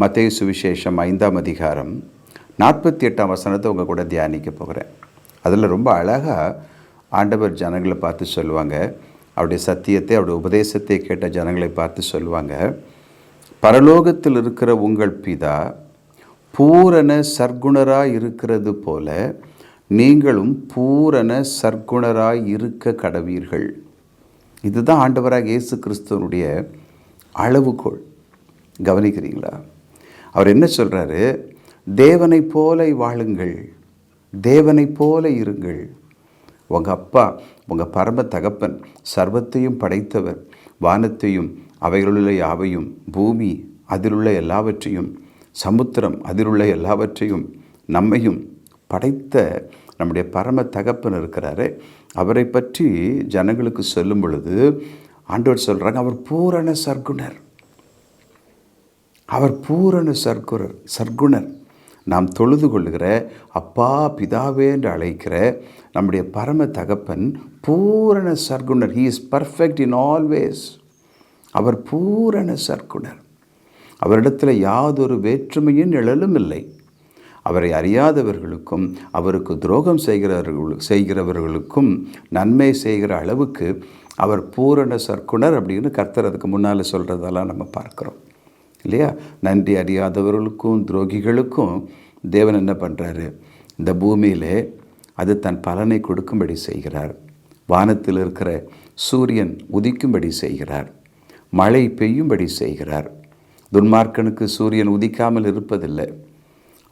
மத்திய சுவிசேஷம் ஐந்தாம் அதிகாரம் நாற்பத்தி எட்டாம் வசனத்தை உங்கள் கூட தியானிக்க போகிறேன். அதில் ரொம்ப அழகாக ஆண்டவர் ஜனங்களை பார்த்து சொல்லுவாங்க. அவருடைய சத்தியத்தை அவருடைய உபதேசத்தை கேட்ட ஜனங்களை பார்த்து சொல்லுவாங்க. பரலோகத்தில் இருக்கிற உங்கள் பிதா பூரண சர்க்குணராக இருக்கிறது போல நீங்களும் பூரண சர்க்குணராக இருக்க கடவீர்கள். இதுதான் ஆண்டவராக இயேசு கிறிஸ்துவனுடைய அளவுகோல். கவனிக்கிறீங்களா? அவர் என்ன சொல்கிறாரு தேவனைப் போல வாழுங்கள். தேவனைப் போல இருங்கள். உங்கள் அப்பா உங்கள் பரம தகப்பன் சர்வத்தையும் படைத்தவர். வானத்தையும் அவைகளுள்ள யாவையும் பூமி அதிலுள்ள எல்லாவற்றையும் சமுத்திரம் அதிலுள்ள எல்லாவற்றையும் நம்மையும் படைத்த நம்முடைய பரம தகப்பன் இருக்கிறாரு. அவரை பற்றி ஜனங்களுக்கு சொல்லும் பொழுது ஆண்டவர் சொல்கிறாங்க அவர் பூரண சர்க்குணர். அவர் பூரண சர்க்குணர் சர்க்குணர். நாம் தொழுது கொள்கிற அப்பா பிதாவே என்று அழைக்கிற நம்முடைய பரம தகப்பன் பூரண சர்க்குணர். He is perfect in always அவர் பூரண சர்க்குணர். அவரிடத்தில் யாதொரு வேற்றுமையின் நிழலும் இல்லை. அவரை அறியாதவர்களுக்கும் அவருக்கு துரோகம் செய்கிறவர்கள் செய்கிறவர்களுக்கும் நன்மை செய்கிற அளவுக்கு அவர் பூரண சர்க்குணர் அப்படின்னு கர்த்தர் அதுக்கு முன்னால் சொல்கிறதெல்லாம் நம்ம பார்க்குறோம். இல்லையா? நன்றி அறியாதவர்களுக்கும் துரோகிகளுக்கும் தேவன் என்ன பண்ணுறாரு இந்த பூமியிலே அது தன் பலனை கொடுக்கும்படி செய்கிறார். வானத்தில் இருக்கிற சூரியன் உதிக்கும்படி செய்கிறார். மழை பெய்யும்படி செய்கிறார். துன்மார்க்கனுக்கு சூரியன் உதிக்காமல் இருப்பதில்லை.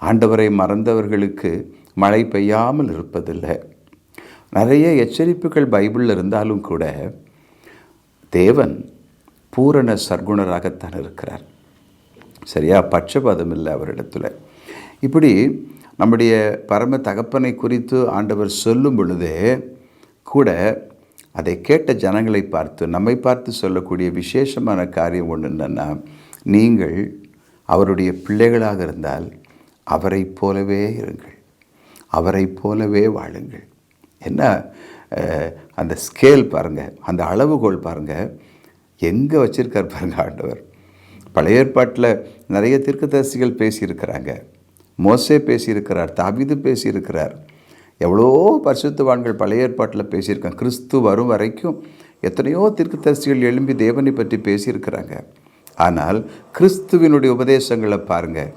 ஆண்டவரை மறந்தவர்களுக்கு மழை பெய்யாமல் இருப்பதில்லை. நிறைய எச்சரிப்புகள் பைபிளில் இருந்தாலும் கூட தேவன் பூரண சர்க்குணராகத்தான் இருக்கிறார். சரியா? பட்சபாதம் இல்லை அவரிடத்தில். இப்படி நம்முடைய பரம தகப்பனை குறித்து ஆண்டவர் சொல்லும் பொழுதே கூட அதை கேட்ட ஜனங்களை பார்த்து நம்மை பார்த்து சொல்லக்கூடிய விசேஷமான காரியம் ஒன்று என்னென்னா நீங்கள் அவருடைய பிள்ளைகளாக இருந்தால் அவரை போலவே இருங்கள். அவரை போலவே வாழுங்கள். என்ன? அந்த ஸ்கேல் பாருங்கள் அந்த அளவுகோல் பாருங்கள் எங்கே வச்சுருக்கார் பாருங்கள் ஆண்டவர். பழைய ஏற்பாட்டில் நிறைய தீர்க்கதரிசிகள் பேசியிருக்கிறாங்க. மோசே பேசியிருக்கிறார் தாவிது பேசியிருக்கிறார். எவ்வளோ பரிசுத்தவான்கள் பழைய ஏற்பாட்டில் பேசியிருக்காங்க. கிறிஸ்து வரும் வரைக்கும் எத்தனையோ தீர்க்கதரிசிகள் எழும்பி தேவனை பற்றி பேசியிருக்கிறாங்க. ஆனால் கிறிஸ்துவினுடைய உபதேசங்களை பாருங்கள்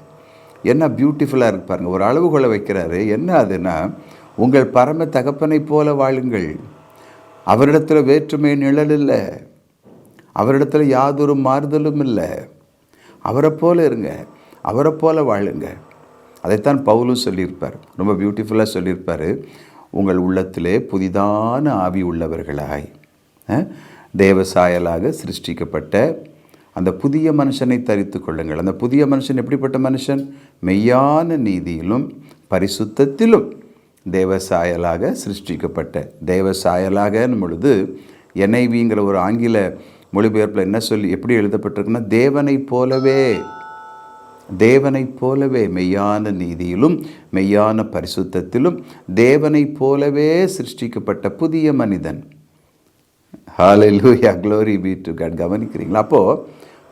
என்ன பியூட்டிஃபுல்லாக இருக்கு பாருங்கள் ஒரு அளவுகோலை வைக்கிறாரு. என்ன அதுன்னா உங்கள் பரம தகப்பனை போல வாழுங்கள். அவரிடத்தில் வேற்றுமை நிழல் இல்லை. அவரிடத்தில் யாதொரு மாறுதலும் இல்லை. அவரை போல இருங்க அவரை போல வாழுங்க. அதைத்தான் பவுலும் சொல்லியிருப்பார். ரொம்ப பியூட்டிஃபுல்லாக சொல்லியிருப்பார். உங்கள் உள்ளத்திலே புதிதான ஆவி உள்ளவர்களாய் தேவசாயலாக சிருஷ்டிக்கப்பட்ட அந்த புதிய மனுஷனை தரித்து கொள்ளுங்கள். அந்த புதிய மனுஷன் எப்படிப்பட்ட மனுஷன்? மெய்யான நீதியிலும் பரிசுத்தத்திலும் தேவசாயலாக சிருஷ்டிக்கப்பட்ட. தேவசாயலாகன்னு பொழுது என்ஐவிங்கிற ஒரு ஆங்கில மொழிபெயர்ப்பில் என்ன சொல்லி எப்படி எழுதப்பட்டிருக்குன்னா தேவனைப் போலவே தேவனைப் போலவே மெய்யான நீதியிலும் மெய்யான பரிசுத்தத்திலும் தேவனைப் போலவே சிருஷ்டிக்கப்பட்ட புதிய மனிதன். Hallelujah glory be to God கவனிக்கிறீங்களா? அப்போது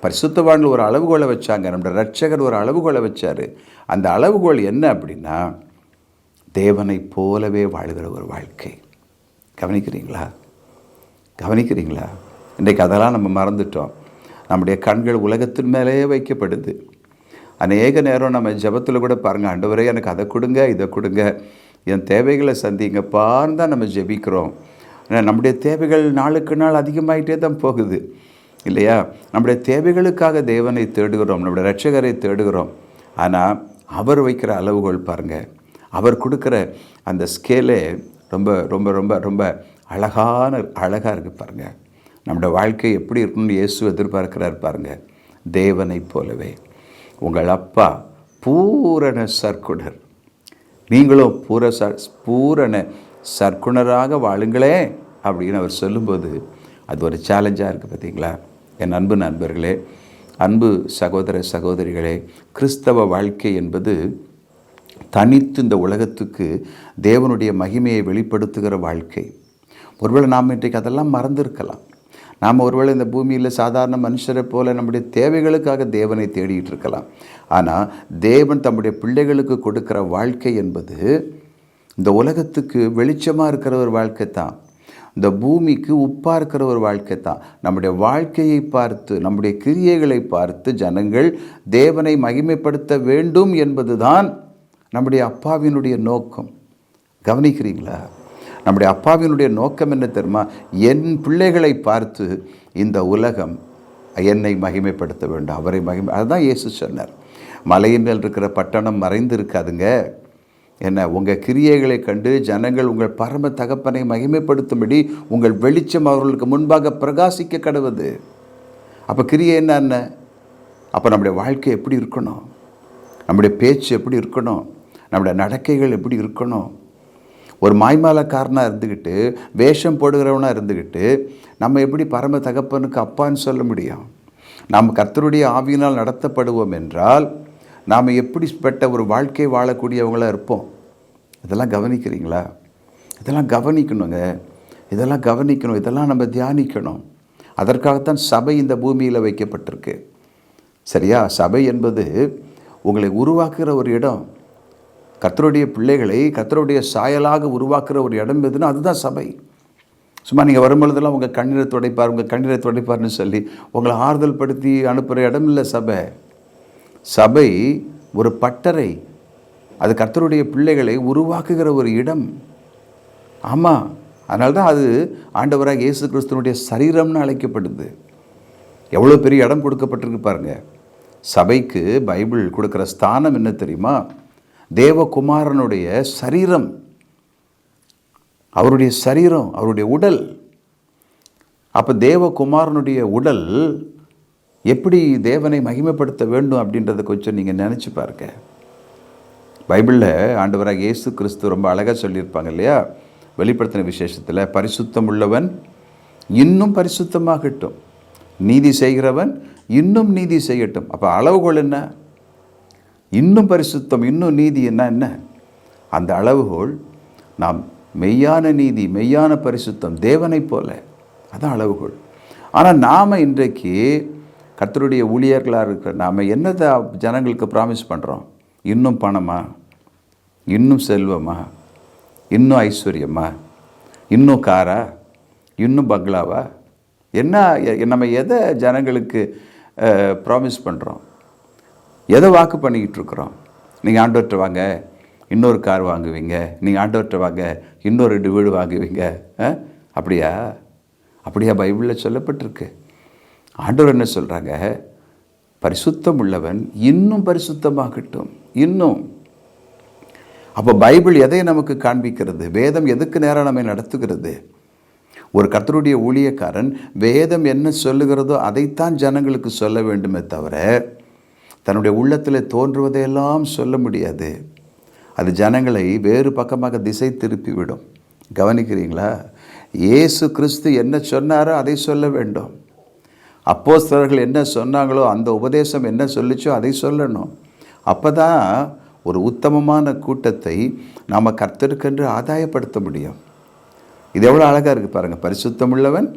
பரிசுத்தவான்கள் ஒரு அளவுகோலை வச்சாங்க. நம்மளோட ரட்சகர் ஒரு அளவுகோலை வச்சார். அந்த அளவுகோல் என்ன அப்படின்னா தேவனைப் போலவே வாழ்கிற ஒரு வாழ்க்கை. கவனிக்கிறீங்களா? கவனிக்கிறீங்களா? இன்றைக்கு அதெல்லாம் நம்ம மறந்துட்டோம். நம்முடைய கண்கள் உலகத்தின் மேலேயே வைக்கப்படுது. அநேக நேரம் நம்ம ஜபத்தில் கூட பாருங்கள் ஆண்டவரே எனக்கு அதை கொடுங்க இதை கொடுங்க. என் தேவைகளை சந்திங்கப்பான்னு தான் நம்ம ஜெபிக்கிறோம். நம்முடைய தேவைகள் நாளுக்கு நாள் அதிகமாகிட்டே தான் போகுது. இல்லையா? நம்முடைய தேவைகளுக்காக தேவனை தேடுகிறோம் நம்முடைய ரட்சகரை தேடுகிறோம். ஆனால் அவர் வைக்கிற அளவுகோல் பாருங்கள் அவர் கொடுக்குற அந்த ஸ்கேலே ரொம்ப ரொம்ப ரொம்ப ரொம்ப அழகான அழகாக இருக்குது பாருங்கள் நம்முடைய வாழ்க்கை எப்படி இருக்கும்னு இயேசு எதிர்பார்க்கிறார் பாருங்கள் தேவனைப் போலவே. உங்கள் அப்பா பூரண சர்க்குணர் நீங்களும் பூர ச பூரண சர்க்குணராக வாழுங்களே அப்படின்னு அவர் சொல்லும்போது அது ஒரு சேலஞ்சாக இருக்குது பார்த்தீங்களா என் அன்பு நண்பர்களே அன்பு சகோதர சகோதரிகளே கிறிஸ்தவ வாழ்க்கை என்பது தனித்து இந்த உலகத்துக்கு தேவனுடைய மகிமையை வெளிப்படுத்துகிற வாழ்க்கை. ஒருவேளை நாம் இன்றைக்கு அதெல்லாம் மறந்திருக்கலாம். நாம் ஒருவேளை இந்த பூமியில் சாதாரண மனுஷரை போல நம்முடைய தேவைகளுக்காக தேவனை தேடிட்டு இருக்கலாம். ஆனால் தேவன் தம்முடைய பிள்ளைகளுக்கு கொடுக்கிற வாழ்க்கை என்பது இந்த உலகத்துக்கு வெளிச்சமாக இருக்கிற ஒரு வாழ்க்கை தான். இந்த பூமிக்கு உப்பாக இருக்கிற ஒரு வாழ்க்கை தான். நம்முடைய வாழ்க்கையை பார்த்து நம்முடைய கிரியைகளை பார்த்து ஜனங்கள் தேவனை மகிமைப்படுத்த வேண்டும் என்பதுதான் நம்முடைய அப்பாவினுடைய நோக்கம். கவனிக்கிறீங்களா? நம்முடைய அப்பாவினுடைய நோக்கம் என்ன தெரியுமா? என் பிள்ளைகளை பார்த்து இந்த உலகம் என்னை மகிமைப்படுத்த வேண்டும் அவரை மகிமை அதுதான் இயேசு சொன்னார். மலையின் மேல் இருக்கிற பட்டணம் மறைந்து இருக்காதுங்க என்ன உங்கள் கிரியைகளை கண்டு ஜனங்கள் உங்கள் பரம தகப்பனை மகிமைப்படுத்தும்படி உங்கள் வெளிச்சம் அவர்களுக்கு முன்பாக பிரகாசிக்க கடவுது. அப்போ கிரியை என்ன அப்போ நம்முடைய வாழ்க்கை எப்படி இருக்கணும்? நம்முடைய பேச்சு எப்படி இருக்கணும்? நம்முடைய நடக்கைகள் எப்படி இருக்கணும்? ஒரு மாய்மாலக்காரனாக இருந்துக்கிட்டு வேஷம் போடுகிறவனாக இருந்துக்கிட்டு நம்ம எப்படி பரம தகப்பனுக்கு அப்பான்னு சொல்ல முடியும்? நாம் கர்த்தருடைய ஆவியினால் நடத்தப்படுவோம் என்றால் நாம் எப்படிப்பட்ட ஒரு வாழ்க்கை வாழக்கூடியவங்களாக இருப்போம்? இதெல்லாம் கவனிக்கிறீங்களா? இதெல்லாம் கவனிக்கணுங்க. இதெல்லாம் கவனிக்கணும். இதெல்லாம் நம்ம தியானிக்கணும். அதற்காகத்தான் சபை இந்த பூமியில் வைக்கப்பட்டிருக்கு. சரியா? சபை என்பது உங்களை உருவாக்குகிற ஒரு இடம். கத்தருடைய பிள்ளைகளை கத்தருடைய சாயலாக உருவாக்குற ஒரு இடம் எதுன்னா அதுதான் சபை. சும்மா நீங்கள் வரும்பொழுதெல்லாம் உங்கள் கண்ணீரை துடைப்பார் உங்கள் கண்ணீரை துடைப்பார்னு சொல்லி உங்களை ஆறுதல் படுத்தி அனுப்புகிற இடம் இல்லை சபை. சபை ஒரு பட்டறை. அது கர்த்தருடைய பிள்ளைகளை உருவாக்குகிற ஒரு இடம். ஆமாம் அதனால தான் அது ஆண்டவராக இயேசு கிறிஸ்துவனுடைய சரீரம்னு அழைக்கப்படுது. எவ்வளோ பெரிய இடம் கொடுக்கப்பட்டிருக்கு பாருங்க. சபைக்கு பைபிள் கொடுக்குற ஸ்தானம் என்ன தெரியுமா? தேவகுமாரனுடைய சரீரம் அவருடைய சரீரம் அவருடைய உடல். அப்போ தேவகுமாரனுடைய உடல் எப்படி தேவனை மகிமைப்படுத்த வேண்டும் அப்படின்றத கொஞ்சம் நீங்கள் நினச்சி பாருங்க. பைபிளில் ஆண்டவராக இயேசு கிறிஸ்து ரொம்ப அழகாக சொல்லியிருப்பாங்க இல்லையா? வெளிப்படுத்தின விசேஷத்தில் பரிசுத்தம் உள்ளவன் இன்னும் பரிசுத்தமாகட்டும். நீதி செய்கிறவன் இன்னும் நீதி செய்யட்டும். அப்போ அளவுகோல் என்ன? இன்னும் பரிசுத்தம் இன்னும் நீதி என்ன என்ன? அந்த அளவுகோல் நாம் மெய்யான நீதி மெய்யான பரிசுத்தம் தேவனைப் போல. அதான் அளவுகோல். ஆனால் நாம் இன்றைக்கு கர்த்தருடைய ஊழியர்களாக இருக்கிற நாம் என்னதை ஜனங்களுக்கு ப்ராமிஸ் பண்ணுறோம் இன்னும் பணமா? இன்னும் செல்வமா? இன்னும் ஐஸ்வர்யமா? இன்னும் காரா? இன்னும் பங்களாவா? என்ன எ- நம்ம எதை ஜனங்களுக்கு ப்ராமிஸ் பண்ணுறோம் எதை வாக்கு பண்ணிக்கிட்டு இருக்கிறோம் நீங்கள் ஆண்டவர்கிட்ட வாங்க இன்னொரு கார் வாங்குவீங்க. நீங்கள் ஆண்டவர்கிட்ட வாங்க இன்னொரு ரெண்டு வீடு வாங்குவீங்க. ஆ? அப்படியா? அப்படியா? பைபிளில் சொல்லப்பட்டிருக்கு. ஆண்டவர் என்ன சொல்கிறாங்க பரிசுத்தம் உள்ளவன் இன்னும் பரிசுத்தமாகட்டும். இன்னும். அப்போ பைபிள் எதை நமக்கு காண்பிக்கிறது? வேதம் எதுக்கு நேரம் நம்மை நடத்துகிறது? ஒரு கர்த்தருடைய ஊழியக்காரன் வேதம் என்ன சொல்லுகிறதோ அதைத்தான் ஜனங்களுக்கு சொல்ல வேண்டுமே தவிர தன்னுடைய உள்ளத்தில் தோன்றுவதையெல்லாம் சொல்ல முடியாது. அது ஜனங்களை வேறு பக்கமாக திசை திருப்பிவிடும். கவனிக்கிறீங்களா? இயேசு கிறிஸ்து என்ன சொன்னாரோ அதை சொல்ல வேண்டும். அப்போஸ்தலர்கள் என்ன சொன்னாங்களோ அந்த உபதேசம் என்ன சொல்லிச்சோ அதை சொல்லணும். அப்போ தான் ஒரு உத்தமமான கூட்டத்தை நாம் கர்த்தருக்கென்று ஆதாயப்படுத்த முடியும். இது எவ்வளோ அழகாக இருக்குது பாருங்கள் பரிசுத்தமுள்ளவன்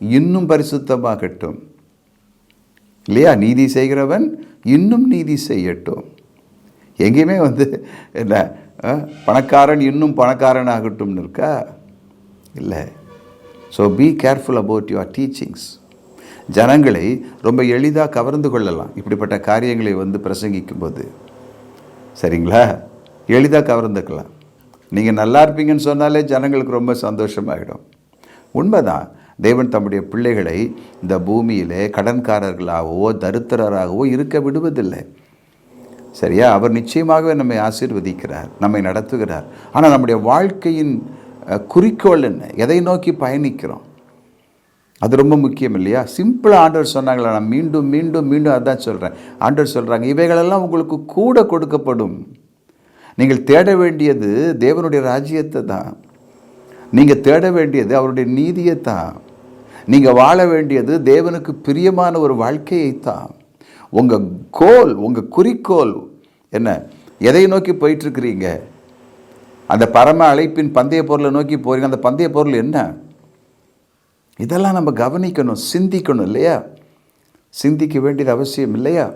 இன்னும் பரிசுத்தமாகட்டும். இல்லையா? நீதி செய்கிறவன் இன்னும் நீதி செய்யட்டும். எங்கேயுமே வந்து என்ன பணக்காரன் இன்னும் பணக்காரன் ஆகட்டும்னு இருக்கா? இல்லை. So be careful about your teachings ஜனங்களை ரொம்ப எளிதாக கவர்ந்து கொள்ளலாம். இப்படிப்பட்ட காரியங்களை வந்து பிரசங்கிக்கும்போது. சரிங்களா? எளிதாக கவர்ந்துக்கலாம். நீங்கள் நல்லா இருப்பீங்கன்னு சொன்னாலே ஜனங்களுக்கு ரொம்ப சந்தோஷமாகிடும் உண்மைதான். தேவன் தம்முடைய பிள்ளைகளை இந்த பூமியிலே கடன்காரர்களாகவோ தரித்திரராகவோ இருக்க விடுவதில்லை. சரியா? அவர் நிச்சயமாகவே நம்மை ஆசீர்வதிக்கிறார் நம்மை நடத்துகிறார். ஆனால் நம்முடைய வாழ்க்கையின் குறிக்கோள் என்ன? எதை நோக்கி பயணிக்கிறோம்? அது ரொம்ப முக்கியம் இல்லையா? சிம்பிளாக ஆண்டவர் சொன்னாங்களா நான் மீண்டும் மீண்டும் மீண்டும் அதான் சொல்கிறேன் ஆண்டவர் சொல்கிறாங்க இவைகளெல்லாம் உங்களுக்கு கூட கொடுக்கப்படும். நீங்கள் தேட வேண்டியது தேவனுடைய ராஜ்யத்தை தான். நீங்கள் தேட வேண்டியது அவருடைய நீதியை தான். நீங்கள் வாழ வேண்டியது தேவனுக்கு பிரியமான ஒரு வாழ்க்கையை தான் உங்கள் கோல் உங்கள் குறிக்கோள் என்ன? எதை நோக்கி போயிட்டுருக்கிறீங்க? அந்த பரம அழைப்பின் பந்தய பொருளை நோக்கி போகிறீங்க அந்த பந்தய பொருள் என்ன? இதெல்லாம் நம்ம கவனிக்கணும் சிந்திக்கணும் இல்லையா? சிந்திக்க வேண்டியது அவசியம் இல்லையா?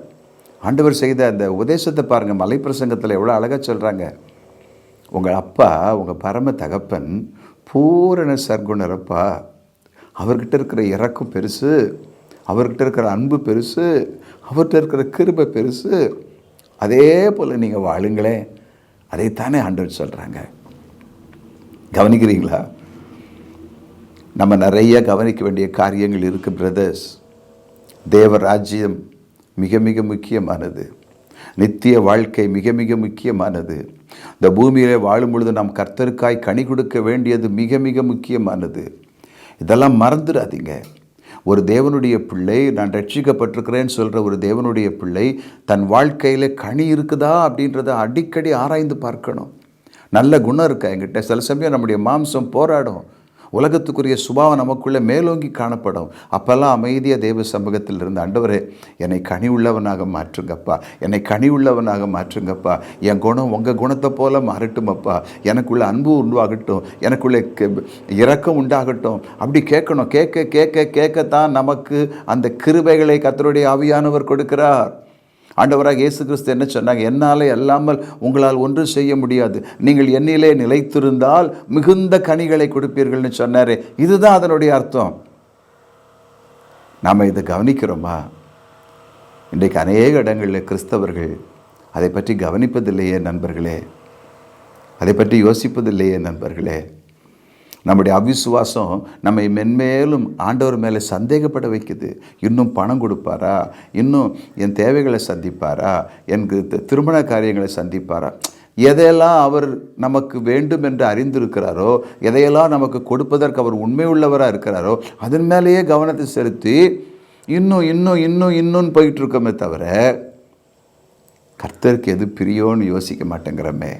ஆண்டவர் செய்த அந்த உபதேசத்தை பாருங்கள் மலைப்பிரசங்கத்தில் எவ்வளோ அழகாக சொல்கிறாங்க உங்கள் அப்பா உங்கள் பரம தகப்பன் பூரண சர்க்குணரப்பா. அவர்கிட்ட இருக்கிற இறக்கம் பெருசு அவர்கிட்ட இருக்கிற அன்பு பெருசு அவர்கிட்ட இருக்கிற கிருபை பெருசு அதே போல் நீங்கள் வாழுங்களேன் அதைத்தானே ஆண்டவர் சொல்கிறாங்க கவனிக்கிறீங்களா? நம்ம நிறைய கவனிக்க வேண்டிய காரியங்கள் இருக்குது பிரதர்ஸ் தேவ ராஜ்யம் மிக மிக முக்கியமானது. நித்திய வாழ்க்கை மிக மிக முக்கியமானது. இந்த பூமியிலே வாழும் பொழுது நாம் கர்த்தருக்காய் கனி கொடுக்க வேண்டியது மிக மிக முக்கியமானது. இதெல்லாம் மறந்துடாதீங்க. ஒரு தேவனுடைய பிள்ளை நான் ரட்சிக்கப்பட்டிருக்கிறேன்னு சொல்கிற ஒரு தேவனுடைய பிள்ளை தன் வாழ்க்கையில் கனி இருக்குதா அப்படின்றத அடிக்கடி ஆராய்ந்து பார்க்கணும். நல்ல குணம் இருக்கா என்கிட்ட? சில சமயம் நம்முடைய மாம்சம் போராடும். உலகத்துக்குரிய சுபாவம் நமக்குள்ளே மேலோங்கி காணப்படும். அப்போல்லாம் அமைதியாக தேவ சமூகத்தில் இருந்த ஆண்டவரே என்னை கனி உள்ளவனாக மாற்றுங்கப்பா. என்னை கனி உள்ளவனாக மாற்றுங்கப்பா. என் குணம் உங்கள் குணத்தை போல மாறட்டும் அப்பா எனக்குள்ள அன்பு உண்டாகட்டும் எனக்குள்ளே இறக்கம் இரக்கம் உண்டாகட்டும். அப்படி கேட்கணும். கேட்க கேட்க கேட்கத்தான் நமக்கு அந்த கிருபைகளை கத்தருடைய ஆவியானவர் கொடுக்கிறார். ஆண்டவராக இயேசு கிறிஸ்து என்ன சொன்னாங்க? என்னாலே அல்லாமல் உங்களால் ஒன்றும் செய்ய முடியாது. நீங்கள் என்னிலே நிலைத்திருந்தால் மிகுந்த கனிகளை கொடுப்பீர்கள்னு சொன்னாரே. இதுதான் அதனுடைய அர்த்தம். நாம் இதை கவனிக்கிறோமா? இன்றைக்கு அநேக இடங்களில் கிறிஸ்தவர்கள் அதை பற்றி கவனிப்பதில்லையே நண்பர்களே. அதை பற்றி யோசிப்பதில்லையே நண்பர்களே. நம்முடைய அவிசுவாசம் நம்மை மென்மேலும் ஆண்டவர் மேலே சந்தேகப்பட வைக்குது. இன்னும் பணம் கொடுப்பாரா? இன்னும் என் தேவைகளை சந்திப்பாரா? எனக்கு திருமண காரியங்களை சந்திப்பாரா? எதையெல்லாம் அவர் நமக்கு வேண்டும் என்று அறிந்திருக்கிறாரோ எதையெல்லாம் நமக்கு கொடுப்பதற்கு அவர் உண்மை உள்ளவராக இருக்கிறாரோ அதன் மேலேயே கவனத்தை செலுத்தி இன்னும் இன்னும் இன்னும் இன்னும் போயிட்டு இருக்கோமே தவிர கர்த்தருக்கு எது பிரியோன்னு யோசிக்க மாட்டேங்கிறோமே.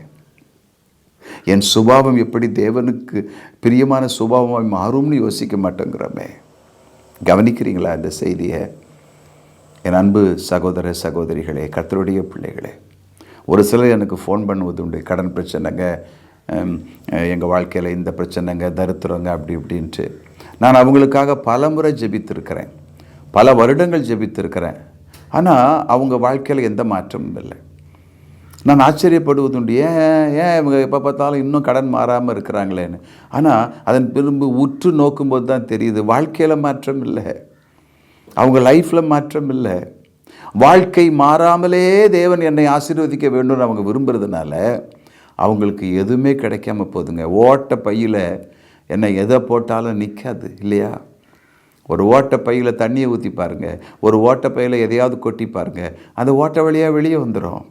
என் சுபாவம் எப்படி தேவனுக்கு பிரியமான சுபாவமாக மாறும்னு யோசிக்க மாட்டேங்கிறோமே. கவனிக்கிறீங்களா இந்த செய்தியை? என் அன்பு சகோதர சகோதரிகளே கத்தருடைய பிள்ளைகளே ஒரு சிலர் எனக்கு ஃபோன் பண்ணுவது உண்டு கடன் பிரச்சனைங்க எங்கள் வாழ்க்கையில் இந்த பிரச்சனைங்க தரித்திரங்க அப்படி இப்படின்ட்டு. நான் அவங்களுக்காக பல முறை ஜெபித்திருக்கிறேன். பல வருடங்கள் ஜெபித்திருக்கிறேன். ஆனால் அவங்க வாழ்க்கையில் எந்த மாற்றமும் இல்லை. நான் ஆச்சரியப்படுவதுண்டு ஏன் ஏன் இவங்க எப்போ பார்த்தாலும் இன்னும் கடன் மாறாமல் இருக்கிறாங்களேன்னு? ஆனால் அதன் திரும்ப உற்று நோக்கும்போது தான் தெரியுது வாழ்க்கையில் மாற்றம் இல்லை. அவங்க லைஃப்பில் மாற்றம் இல்லை. வாழ்க்கை மாறாமலே தேவன் என்னை ஆசீர்வதிக்க வேண்டும்னு அவங்க விரும்புகிறதுனால அவங்களுக்கு எதுவுமே கிடைக்காம போகுதுங்க ஓட்ட பையில் என்னை எதை போட்டாலும் நிற்காது இல்லையா? ஒரு ஓட்ட பையில் தண்ணியை ஊற்றி பாருங்கள் ஒரு ஓட்ட பையில் எதையாவது கொட்டி பாருங்கள் அந்த ஓட்ட வழியாக வெளியே வந்துடும்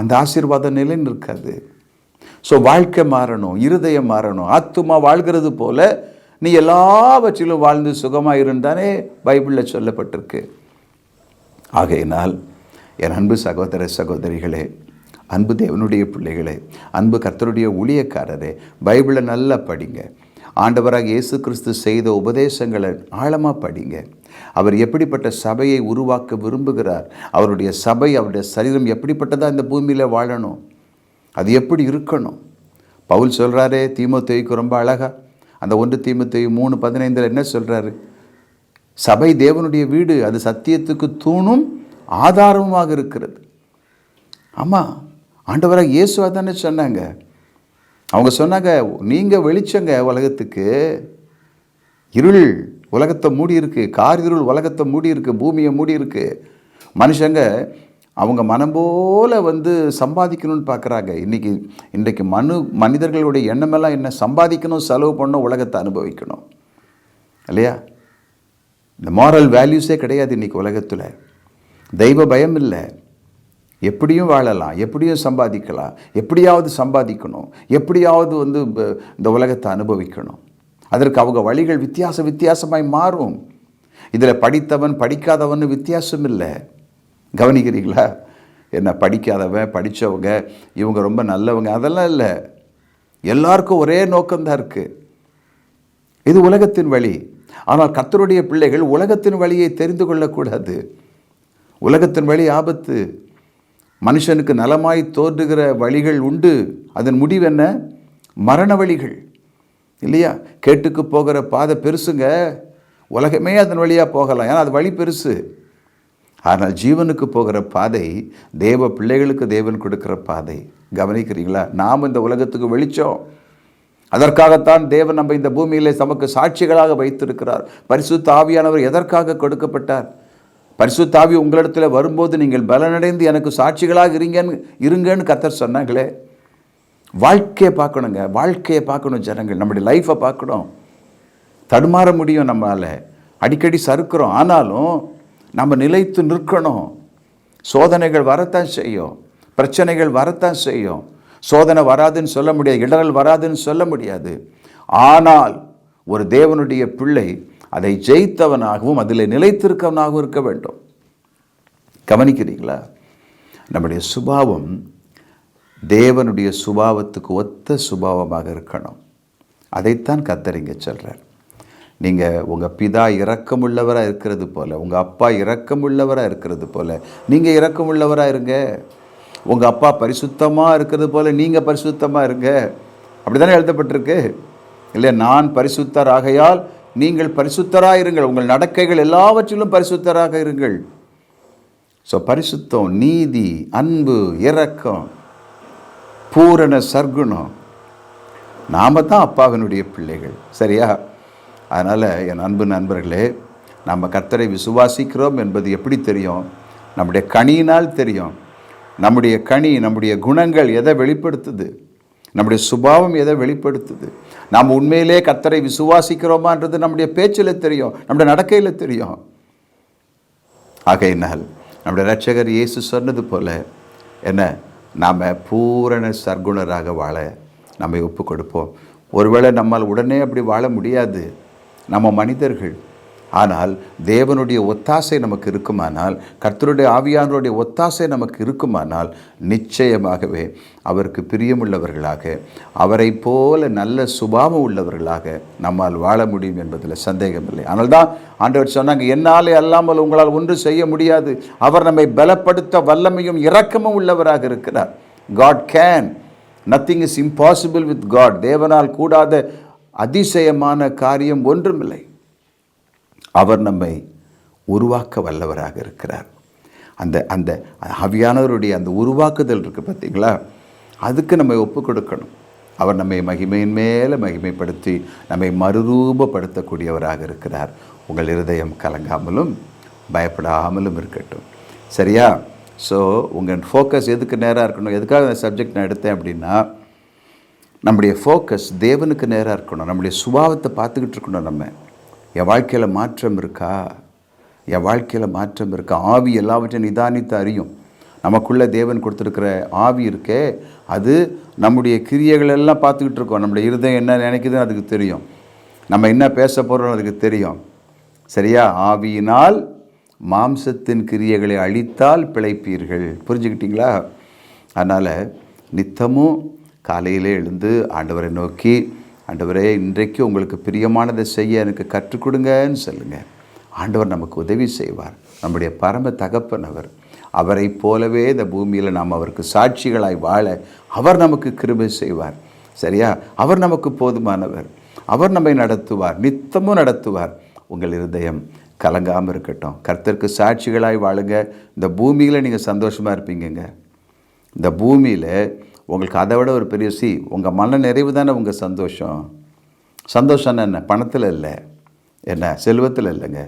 அந்த ஆசீர்வாதம் நிலை நிற்காது ஸோ வாழ்க்கை மாறணும் இருதயம் மாறணும். ஆத்துமா வாழ்கிறது போல நீ எல்லாவற்றிலும் வாழ்ந்து சுகமாக இருந்தானே பைபிளில் சொல்லப்பட்டிருக்கு. ஆகையினால் என் அன்பு சகோதர சகோதரிகளே அன்பு தேவனுடைய பிள்ளைகளே அன்பு கர்த்தருடைய ஊழியக்காரரே பைபிளை நல்லா படிங்க. ஆண்டவராக இயேசு கிறிஸ்து செய்த உபதேசங்களை ஆழமாக படிங்க. அவர் எப்படிப்பட்ட சபையை உருவாக்க விரும்புகிறார்? அவருடைய சபை அவருடைய சரீரம் எப்படிப்பட்டதாக இந்த பூமியில் வாழணும்? அது எப்படி இருக்கணும்? பவுல் சொல்கிறாரே தீமோத்தேயுக்கு ரொம்ப அழகா. அந்த ஒன்று தீமோத்தேயு மூணு பதினைந்தில் என்ன சொல்கிறாரு சபை தேவனுடைய வீடு அது சத்தியத்துக்கு தூணும் ஆதாரமாக இருக்கிறது. ஆமாம் ஆண்டவராக இயேசுவாக தானே சொன்னாங்க. அவங்க சொன்னாங்க நீங்கள் வெளிச்சங்க உலகத்துக்கு இருள் உலகத்தை மூடி இருக்குது கார் உலகத்தை மூடி இருக்குது பூமியை மூடி இருக்குது மனுஷங்க அவங்க மனம் போல வந்து சம்பாதிக்கணும்னு பார்க்குறாங்க. இன்றைக்கி இன்றைக்கு மனு மனிதர்களுடைய எண்ணமெல்லாம் என்ன? சம்பாதிக்கணும் செலவு பண்ணணும் உலகத்தை அனுபவிக்கணும். இல்லையா? இந்த மாரல் வேல்யூஸே கிடையாது இன்றைக்கி உலகத்தில். தெய்வ பயம் இல்லை. எப்படியும் வாழலாம் எப்படியும் சம்பாதிக்கலாம் எப்படியாவது சம்பாதிக்கணும் எப்படியாவது வந்து இந்த உலகத்தை அனுபவிக்கணும். அதற்கு அவங்க வழிகள் வித்தியாச வித்தியாசமாய் மாறும். இதில் படித்தவன் படிக்காதவன் வித்தியாசம் இல்லை கவனிக்கிறீங்களா? என்ன படிக்காதவன் படித்தவங்க இவங்க ரொம்ப நல்லவங்க அதெல்லாம் இல்லை. எல்லாருக்கும் ஒரே நோக்கம்தான் இருக்குது இது உலகத்தின் வழி. ஆனால் கத்தருடைய பிள்ளைகள் உலகத்தின் வழியை தெரிந்து கொள்ளக்கூடாது. உலகத்தின் வழி ஆபத்து. மனுஷனுக்கு நலமாய் தோன்றுகிற வழிகள் உண்டு. அதன் முடிவு என்ன? மரண வழிகள். இல்லையா? கேட்டுக்கு போகிற பாதை பெருசுங்க. உலகமே அதன் வழியாக போகலாம். ஏன்னா அது வழி பெருசு. ஆனால் ஜீவனுக்கு போகிற பாதை தேவ பிள்ளைகளுக்கு தேவன் கொடுக்குற பாதை. கவனிக்கிறீங்களா? நாம் இந்த உலகத்துக்கு வெளிச்சோம். அதற்காகத்தான் தேவன் நம்ம இந்த பூமியிலே நமக்கு சாட்சிகளாக வைத்திருக்கிறார். பரிசுத்த ஆவியானவர் எதற்காக கொடுக்கப்பட்டார்? பரிசுத்த ஆவி உங்களிடத்தில் வரும்போது நீங்கள் பலனடைந்து எனக்கு சாட்சிகளாக இருங்கன்னு இருங்கன்னு கத்தர் சொன்னாங்களே. வாழ்க்கையை பார்க்கணுங்க. வாழ்க்கையை பார்க்கணும் ஜனங்கள். நம்முடைய லைஃப்பை பார்க்கணும். தடுமாற முடியும் நம்மளால் அடிக்கடி சறுக்கிறோம். ஆனாலும் நம்ம நிலைத்து நிற்கணும். சோதனைகள் வரத்தான் செய்யும். பிரச்சனைகள் வரத்தான் செய்யும். சோதனை வராதுன்னு சொல்ல முடியாது. இடரல் வராதுன்னு சொல்ல முடியாது. ஆனால் ஒரு தேவனுடைய பிள்ளை அதை ஜெயித்தவனாகவும் அதில் நிலைத்திருக்கவனாகவும் இருக்க வேண்டும். கவனிக்கிறீங்களா நம்முடைய சுபாவம் தேவனுடைய சுபாவத்துக்கு ஒத்த சுபாவமாக இருக்கணும். அதைத்தான் கத்தரிங்க சொல்கிறார் நீங்கள் உங்கள் பிதா இரக்கமுள்ளவராக இருக்கிறது போல் உங்கள் அப்பா இரக்கமுள்ளவராக இருக்கிறது போல் நீங்கள் இரக்கமுள்ளவராக இருங்க. உங்கள் அப்பா பரிசுத்தமாக இருக்கிறது போல் நீங்கள் பரிசுத்தமாக இருங்க. அப்படி தானே எழுதப்பட்டிருக்கு? இல்லை நான் பரிசுத்தர் ஆகையால் நீங்கள் பரிசுத்தராக இருங்கள். உங்கள் நடக்கைகள் எல்லாவற்றிலும் பரிசுத்தராக இருங்கள். ஸோ பரிசுத்தம் நீதி அன்பு இரக்கம் பூரண சர்க்குணம். நாம தான் அப்பாவினுடைய பிள்ளைகள். சரியா? அதனால் என் அன்பு நண்பர்களே நம்ம கர்த்தரை விசுவாசிக்கிறோம் என்பது எப்படி தெரியும்? நம்முடைய கனியினால் தெரியும். நம்முடைய கனி நம்முடைய குணங்கள் எதை வெளிப்படுத்துது? நம்முடைய சுபாவம் எதை வெளிப்படுத்துது? நாம் உண்மையிலே கர்த்தரை விசுவாசிக்கிறோமான்றது நம்முடைய பேச்சில் தெரியும். நம்முடைய நடக்கையில் தெரியும். ஆகையினால் நம்முடைய ரட்சகர் இயேசு சொன்னது போல என்ன? நாம் பூரண சர்க்குணராக வாழ நம்மை ஒப்பு கொடுப்போம் ஒருவேளை நம்மால் உடனே அப்படி வாழ முடியாது. நம்ம மனிதர்கள் ஆனால் தேவனுடைய ஒத்தாசை நமக்கு இருக்குமானால் கர்த்தருடைய ஆவியானவருடைய ஒத்தாசை நமக்கு இருக்குமானால் நிச்சயமாகவே அவருக்கு பிரியமுள்ளவர்களாக அவரை போல நல்ல சுபாவம் உள்ளவர்களாக நம்மால் வாழ முடியும் என்பதில் சந்தேகமில்லை. ஆனால் தான் ஆண்டவர் சொன்னாங்க என்னாலே அல்லாமல் உங்களால் ஒன்று செய்ய முடியாது. அவர் நம்மை பலப்படுத்த வல்லமையும் இரக்கமும் உள்ளவராக இருக்கிறார். God can nothing is impossible with God தேவனால் கூடாத அதிசயமான காரியம் ஒன்றுமில்லை. அவர் நம்மை உருவாக்க வல்லவராக இருக்கிறார். அந்த அந்த ஹவியானவருடைய அந்த உருவாக்குதல் இருக்குது பார்த்தீங்களா? அதுக்கு நம்ம ஒப்பு கொடுக்கணும் அவர் நம்மை மகிமையின் மேலே மகிமைப்படுத்தி நம்மை மறுரூபப்படுத்தக்கூடியவராக இருக்கிறார். உங்கள் இருதயம் கலங்காமலும் பயப்படாமலும் இருக்கட்டும். சரியா? ஸோ உங்கள் ஃபோக்கஸ் எதுக்கு நேராக இருக்கணும்? எதுக்காக இந்த சப்ஜெக்ட் நான் எடுத்தேன் அப்படின்னா நம்முடைய ஃபோக்கஸ் தேவனுக்கு நேராக இருக்கணும். நம்முடைய சுபாவத்தை பார்த்துக்கிட்டு இருக்கணும் நம்ம. என் வாழ்க்கையில் மாற்றம் இருக்கா? என் வாழ்க்கையில் மாற்றம் இருக்கா? ஆவி எல்லாவற்றையும் நிதானித்து அறியும். நமக்குள்ளே தேவன் கொடுத்துருக்கிற ஆவி இருக்கே அது நம்முடைய கிரியைகள் எல்லாம் பார்த்துக்கிட்டு இருக்கோம். நம்முடைய இருதயம் என்ன நினைக்குதுன்னு அதுக்கு தெரியும். நம்ம என்ன பேச போகிறோம் அதுக்கு தெரியும். சரியா? ஆவியினால் மாம்சத்தின் கிரியைகளை அழித்தால் பிழைப்பீர்கள். புரிஞ்சுக்கிட்டீங்களா? அதனால் நித்தமும் காலையிலே எழுந்து ஆண்டவரை நோக்கி ஆண்டவரே இன்றைக்கு உங்களுக்கு பிரியமானதை செய்ய எனக்கு கற்றுக் கொடுங்கன்னு சொல்லுங்கள் ஆண்டவர் நமக்கு உதவி செய்வார். நம்முடைய பரம தகப்பன் அவர் அவரை போலவே இந்த பூமியில் நாம் அவருக்கு சாட்சிகளாய் வாழ அவர் நமக்கு கிருபை செய்வார். சரியா? அவர் நமக்கு போதுமானவர். அவர் நம்மை நடத்துவார். நித்தமும் நடத்துவார். உங்கள் இருதயம் கலங்காமல் இருக்கட்டும். கர்த்தருக்கு சாட்சிகளாய் வாழுங்க. இந்த பூமியில் நீங்கள் சந்தோஷமாக இருப்பீங்கங்க. இந்த பூமியில் உங்களுக்கு அதை விட ஒரு பெரிய சி உங்கள் மன நிறைவு தானே உங்கள் சந்தோஷம். சந்தோஷம் என்ன பணத்தில் இல்லை. என்ன? செல்வத்தில் இல்லைங்க.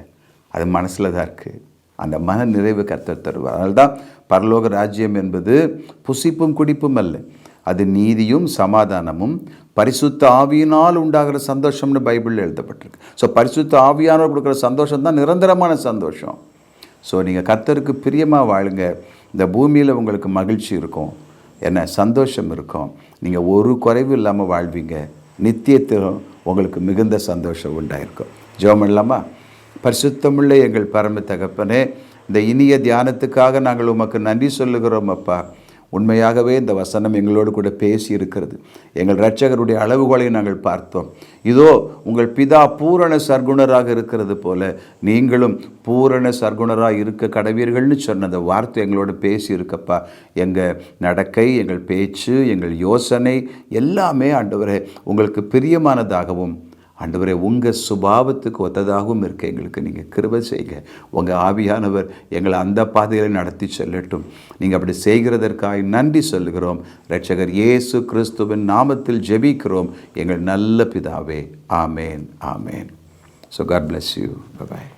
அது மனசில் தான் இருக்குது அந்த மன நிறைவு கர்த்தர் தருவார். அதனால்தான் பரலோக ராஜ்யம் என்பது புசிப்பும் குடிப்பும் அல்ல. அது நீதியும் சமாதானமும் பரிசுத்த ஆவியினால் உண்டாகிற சந்தோஷம்னு பைபிளில் எழுதப்பட்டிருக்கு. ஸோ பரிசுத்த ஆவியானவர் கொடுக்குற சந்தோஷம் தான் நிரந்தரமான சந்தோஷம். ஸோ நீங்கள் கர்த்தருக்கு பிரியமாக வாழுங்க. இந்த பூமியில் உங்களுக்கு மகிழ்ச்சி இருக்கும். என்ன சந்தோஷம் இருக்கும். நீங்கள் ஒரு குறைவு இல்லாமல் வாழ்வீங்க. நித்தியத்திலும் உங்களுக்கு மிகுந்த சந்தோஷம் உண்டாயிருக்கும். ஜெபம் இல்லாமா பரிசுத்தமுள்ள எங்கள் பரம தகப்பனே இந்த இனிய தியானத்துக்காக நாங்கள் உமக்கு நன்றி சொல்லுகிறோம் அப்பா. உண்மையாகவே இந்த வசனம் எங்களோடு கூட பேசி இருக்கிறது எங்கள் இரட்சகருடைய அளவுகோலை நாங்கள் பார்த்தோம். இதோ உங்கள் பிதா பூரண சர்க்குணராக இருக்கிறது போல நீங்களும் பூரண சர்க்குணராக இருக்க கடவீர்கள்னு சொன்ன அந்த வார்த்தை எங்களோட பேசி இருக்கப்பா எங்கள் நடக்கை எங்கள் பேச்சு எங்கள் யோசனை எல்லாமே ஆண்டவரே உங்களுக்கு பிரியமானதாகவும் ஆண்டவரே உங்கள் சுபாவத்துக்கு ஒத்ததாகவும் இருக்க. எங்களுக்கு நீங்கள் கிருபை செய்க. உங்கள் ஆவியானவர் எங்களை அந்த பாதையில் நடத்தி செல்லட்டும். நீங்கள் அப்படி செய்கிறதற்காக நன்றி சொல்லுகிறோம். ரட்சகர் இயேசு கிறிஸ்துவின் நாமத்தில் ஜெபிக்கிறோம். எங்கள் நல்ல பிதாவே ஆமேன் ஆமேன். So God bless you bye